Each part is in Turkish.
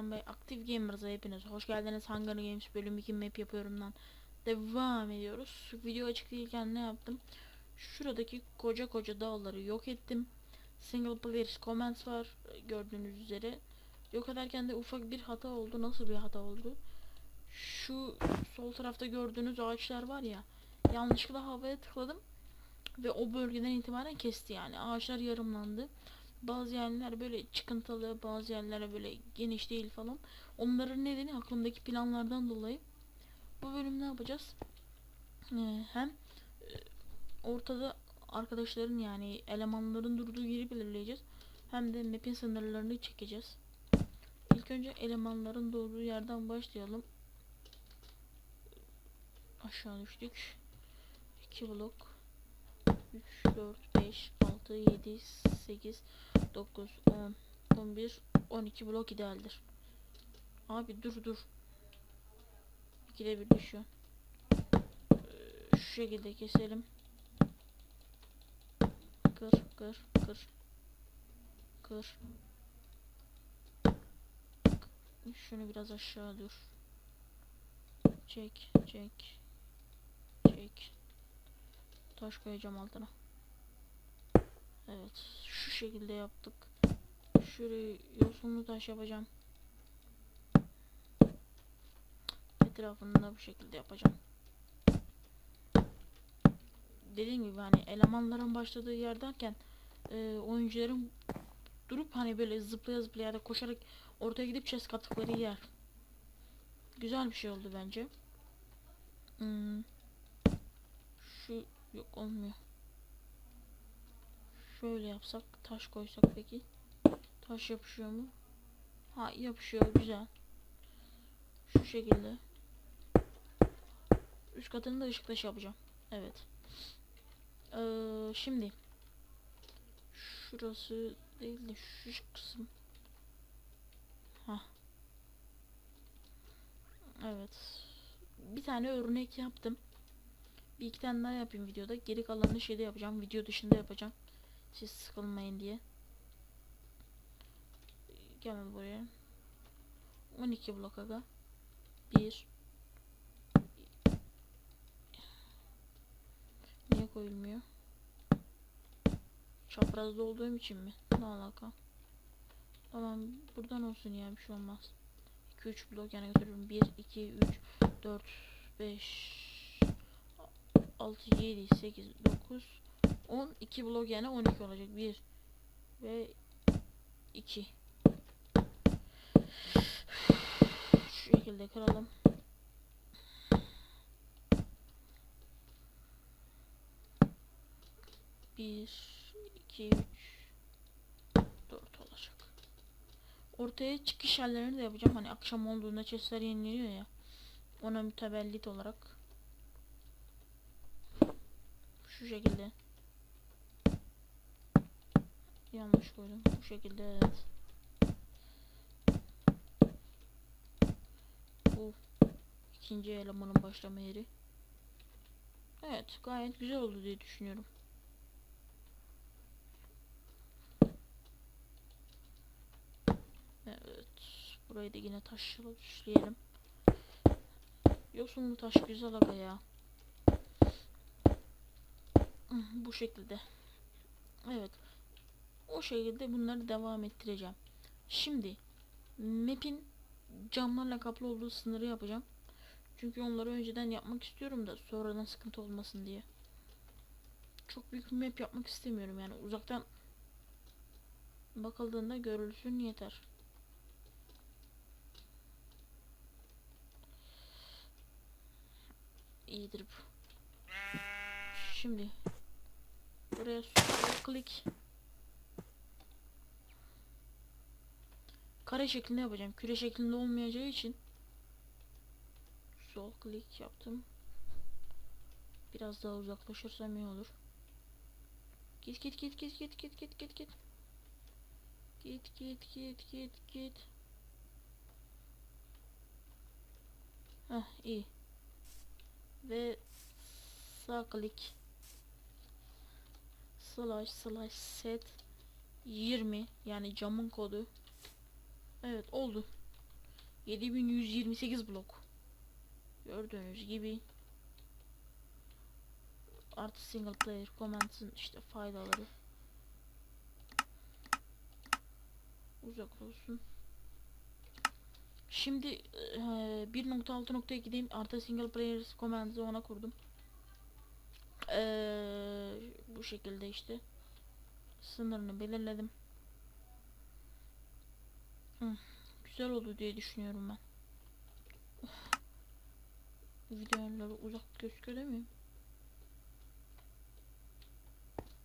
Osman Bey. Active Gamers'a hepiniz hoş geldiniz. Hunger Games bölüm 2 map yapıyorumdan devam ediyoruz. Video açık değilken ne yaptım? Şuradaki koca koca dağları yok ettim. Single player comments var gördüğünüz üzere. Yok ederken de ufak bir hata oldu. Nasıl bir hata oldu? Şu sol tarafta gördüğünüz ağaçlar var ya. Yanlışlıkla havaya tıkladım. Ve o bölgeden itibaren kesti yani. Ağaçlar yarımlandı. Bazı yerler böyle çıkıntılı, bazı yerlere böyle geniş değil falan. Onların nedeni aklımdaki planlardan dolayı. Bu bölüm ne yapacağız? Ee, hem e, ortada arkadaşların yani elemanların durduğu yeri belirleyeceğiz. Hem de map'in sınırlarını çekeceğiz. İlk önce elemanların doğduğu yerden başlayalım. Aşağı düştük. 2 blok. 3, 4, 5, 6, 7, 8, 9, 10, 11, 12 blok idealdir. Abi dur dur. İkide bir düşüyor. Ee, şu şekilde keselim. Kır, kır, kır. Kır. Şunu biraz aşağı dur. Çek, çek. Çek. Taş koyacağım altına. Evet. Şu şekilde yaptık. Şurayı yosunlu taş yapacağım. Etrafını da bu şekilde yapacağım. Dediğim gibi hani elemanların başladığı yer derken e, oyuncuların durup hani böyle zıplaya zıplaya ya da koşarak ortaya gidip chest kattıkları yer. Güzel bir şey oldu bence. Hmm. Şu yok olmuyor. Şöyle yapsak taş koysak peki. Taş yapışıyor mu? Ha yapışıyor güzel. Şu şekilde. Üst katını da ışık taşı yapacağım. Evet. Ee, şimdi şurası değil de şu kısım. Ha. Evet. Bir tane örnek yaptım. Bir iki tane daha yapayım videoda. Geri kalanını şeyde yapacağım. Video dışında yapacağım. Siz sıkılmayın diye. Gel buraya. 12 blok aga. 1 Niye koyulmuyor? Çaprazda olduğum için mi? Ne alaka? Tamam buradan olsun ya bir şey olmaz. 2 3 blok yana götürürüm. 1 2 3 4 5 6 7 8 9 10 2 blok yani 12 olacak. 1 ve 2 Şu şekilde kıralım. Bir, iki, üç, dört olacak. Ortaya çıkış yerlerini de yapacağım. Hani akşam olduğunda chestler yeniliyor ya. Ona mütevellit olarak. Şu şekilde. Yanlış koydum. Bu şekilde. Bu ikinci elemanın başlama yeri. Evet gayet güzel oldu diye düşünüyorum. Evet. Burayı da yine taşla süsleyelim. Yosunlu taş güzel aga ya. Bu şekilde. Evet. O şekilde bunları devam ettireceğim. Şimdi map'in camlarla kaplı olduğu sınırı yapacağım. Çünkü onları önceden yapmak istiyorum da sonradan sıkıntı olmasın diye. Çok büyük bir map yapmak istemiyorum yani uzaktan bakıldığında görülsün yeter. İyidir bu. Şimdi buraya sol klik kare şeklinde yapacağım. Küre şeklinde olmayacağı için sol klik yaptım. Biraz daha uzaklaşırsam iyi olur. Git git git git git git git git git. Git git git git git. Heh iyi. Ve sağ klik slash slash set 20 yani camın kodu Evet oldu. 7128 blok. Gördüğünüz gibi artı single player comments'ın işte faydaları uzak olsun. Şimdi eee, 1.6.2 gideyim artı single player commands'ı ona kurdum. Eee, bu şekilde işte sınırını belirledim. Güzel oldu diye düşünüyorum ben. Videoları uzak gözüküyor değil mi?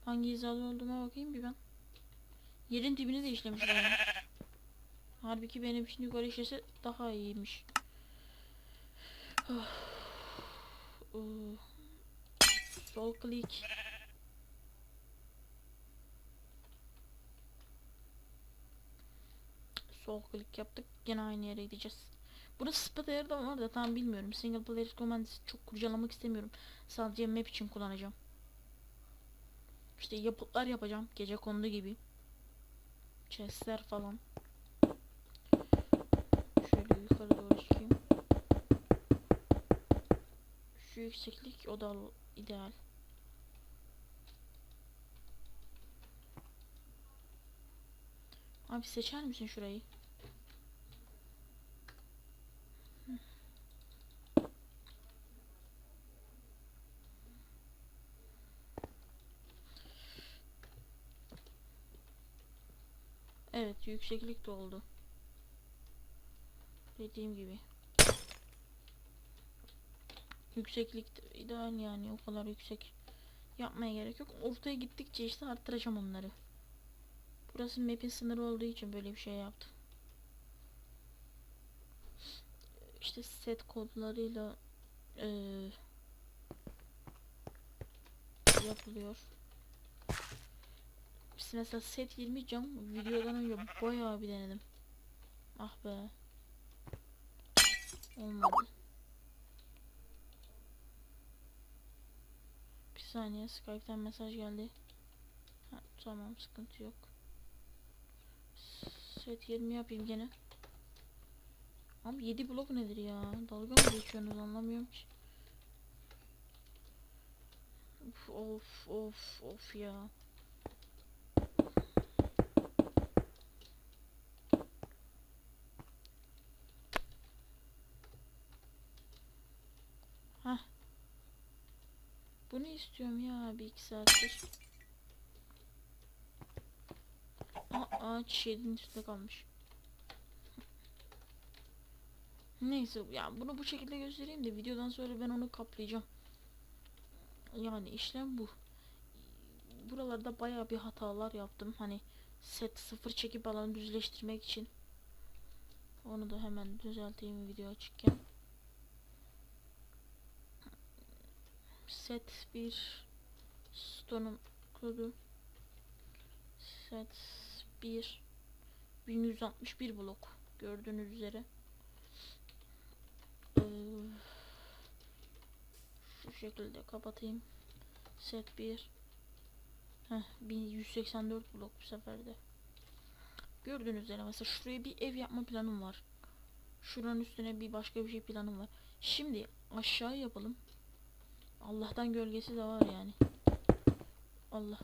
Hangi hizada olduğuma bakayım bir ben. Yerin dibini de işlemişler. yani. Halbuki benim için yukarı işlese daha iyiymiş. Oh. Sol klik. Sol klik yaptık. Gene aynı yere gideceğiz. Burası ayarı da var da tam bilmiyorum. Single player commands çok kurcalamak istemiyorum. Sadece map için kullanacağım. İşte yapıtlar yapacağım. Gece kondu gibi. Chestler falan. Şöyle yukarı doğru çıkayım. Şu yükseklik o da ideal. Abi seçer misin şurayı? Evet yükseklik de oldu. Dediğim gibi. Yükseklik de ideal yani o kadar yüksek yapmaya gerek yok. Ortaya gittikçe işte arttıracağım onları. Burası map'in sınırı olduğu için böyle bir şey yaptım. İşte set kodlarıyla eee, yapılıyor. Biz mesela set 20 cam videodan önce bayağı bir denedim. Ah be. Olmadı. Bir saniye Skype'ten mesaj geldi. Ha, tamam sıkıntı yok. Set 20 yapayım gene. Abi 7 blok nedir ya? Dalga mı geçiyorsunuz anlamıyorum ki. Of of of ya. Hah. Bunu istiyorum ya bir iki saattir. Aa, ağaç şeyin üstünde kalmış. Neyse ya bunu bu şekilde göstereyim de videodan sonra ben onu kaplayacağım. Yani işlem bu. Buralarda baya bir hatalar yaptım. Hani set sıfır çekip alanı düzleştirmek için. Onu da hemen düzelteyim video açıkken. Set 1 Stone'un kodu Set 1 1161 blok gördüğünüz üzere. Ee, şu şekilde kapatayım. Set 1 Heh, 1184 blok bu sefer de. Gördüğünüz üzere mesela şuraya bir ev yapma planım var. Şuranın üstüne bir başka bir şey planım var. Şimdi aşağı yapalım. Allah'tan gölgesi de var yani. Allah.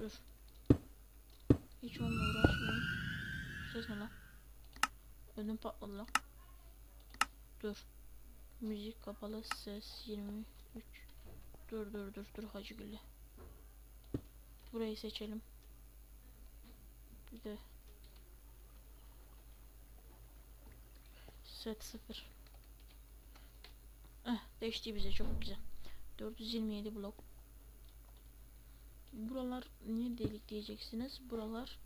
Dur. Hiç onunla uğraşmayayım. Ses ne lan? Ödüm patladı lan. Dur. Müzik kapalı ses 23. Dur dur dur dur Hacı Gülle. Burayı seçelim. Bir de set 0. Eh, değişti bize çok güzel. 427 blok. Buralar niye delik diyeceksiniz. Buralar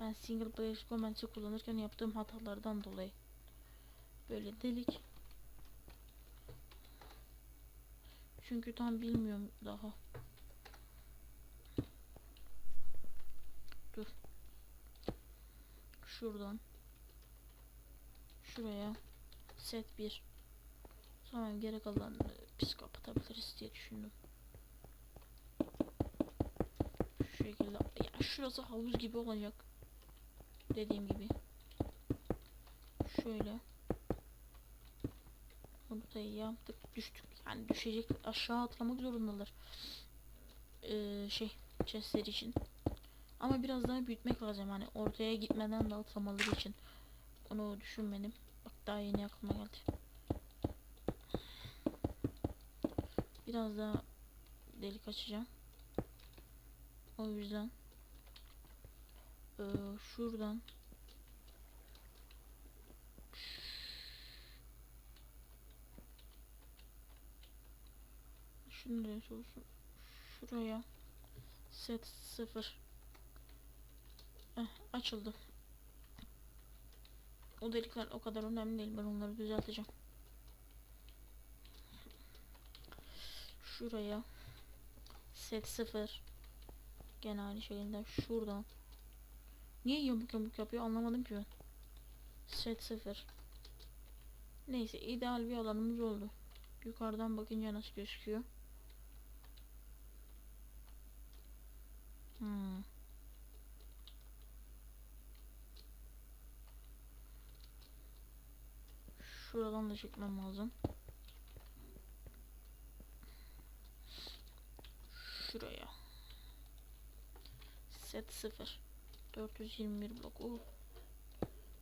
ben single player comment'i kullanırken yaptığım hatalardan dolayı. Böyle delik. Çünkü tam bilmiyorum daha. Dur. Şuradan. Şuraya. Set 1. Sonra geri kalan pis kapatabiliriz diye düşündüm. Şu şekilde. Ya şurası havuz gibi olacak. Dediğim gibi. Şöyle. Ortayı yaptık. Düştük. Yani düşecek. Aşağı atlamak zorundalar. Ee, şey. Chestler için. Ama biraz daha büyütmek lazım. Hani ortaya gitmeden de atlamaları için. Onu düşünmedim. Bak daha yeni aklıma geldi. Biraz daha delik açacağım. O yüzden ee, şuradan şunu neresi olsun şuraya set 0 eh, açıldı. O delikler o kadar önemli değil. Ben onları düzelteceğim şuraya. Set 0 gene aynı şekilde şuradan. Niye yamuk yamuk yapıyor anlamadım ki ben. Set 0 neyse ideal bir alanımız oldu. Yukarıdan bakınca nasıl gözüküyor? Hmm. şuradan da çekmem lazım şuraya. Set 0. 421 blok. Oo.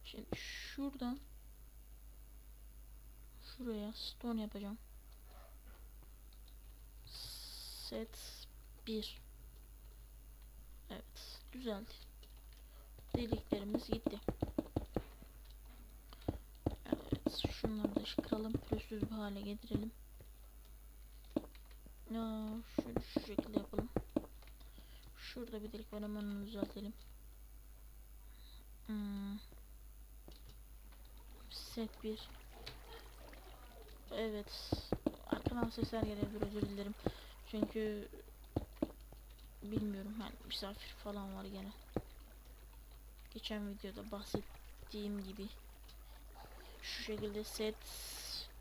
Şimdi şuradan şuraya stone yapacağım. Set 1. Evet, güzeldi. Deliklerimiz gitti. Evet, şunları da kıralım, pürüzsüz bir hale getirelim. Ya şöyle şu şekilde yapalım. Şurada bir delik var hemen onu düzeltelim. Hmm. Set 1. Evet. Arkadan sesler gelebilir özür dilerim. Çünkü bilmiyorum yani misafir falan var gene. Geçen videoda bahsettiğim gibi şu şekilde set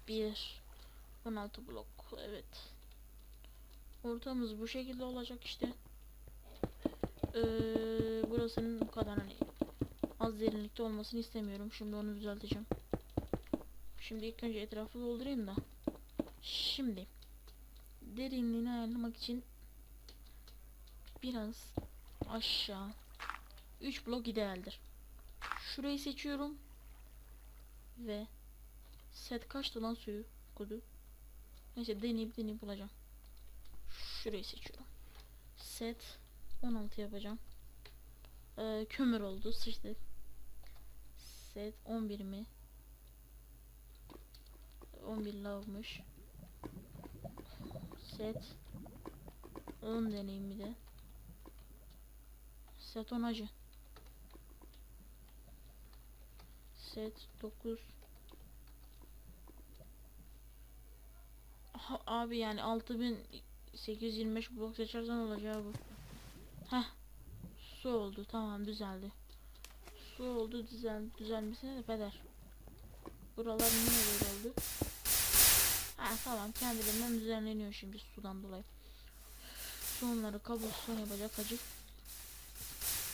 1 16 blok evet Ortamız bu şekilde olacak işte. Ee, burasının bu kadar hani az derinlikte olmasını istemiyorum. Şimdi onu düzelteceğim. Şimdi ilk önce etrafı doldurayım da. Şimdi derinliğini ayarlamak için biraz aşağı 3 blok idealdir. Şurayı seçiyorum ve set kaçtı lan suyu kodu. Neyse deneyip deneyip bulacağım. Şurayı seçiyorum. Set 16 yapacağım. Ee, kömür oldu. Sıçtık. Set 11 mi? 11 lavmış. Set 10 deneyim bir de. Set 10 acı. Set 9 Aha, abi yani 6000 825 blok seçersen olacağı bu. Heh. Su oldu. Tamam düzeldi. Su oldu düzel düzelmesine de peder. Buralar niye böyle oldu? Ha tamam kendiliğinden düzenleniyor şimdi sudan dolayı. Sonları kabloson yapacak acı.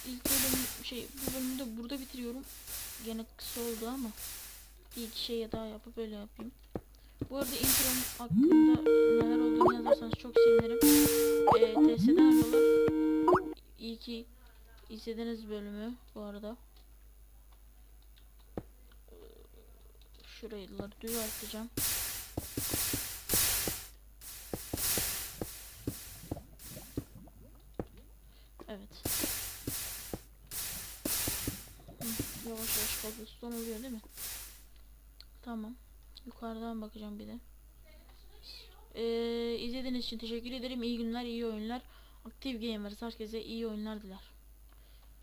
İlk bölüm şey bu bölümü de burada bitiriyorum. Gene kısa oldu ama bir iki şey daha yapıp öyle yapayım. Bu arada introm hakkında neler olduğunu yazarsanız çok sevinirim. Ee, TS'den arıyorlar. İyi ki izlediniz bölümü bu arada. Şurayıları düzelteceğim. Evet. Hı, yavaş yavaş kabuston oluyor değil mi? Tamam. Yukarıdan bakacağım bir de. Ee, izlediğiniz için teşekkür ederim. İyi günler, iyi oyunlar. Aktif Gamers herkese iyi oyunlar diler.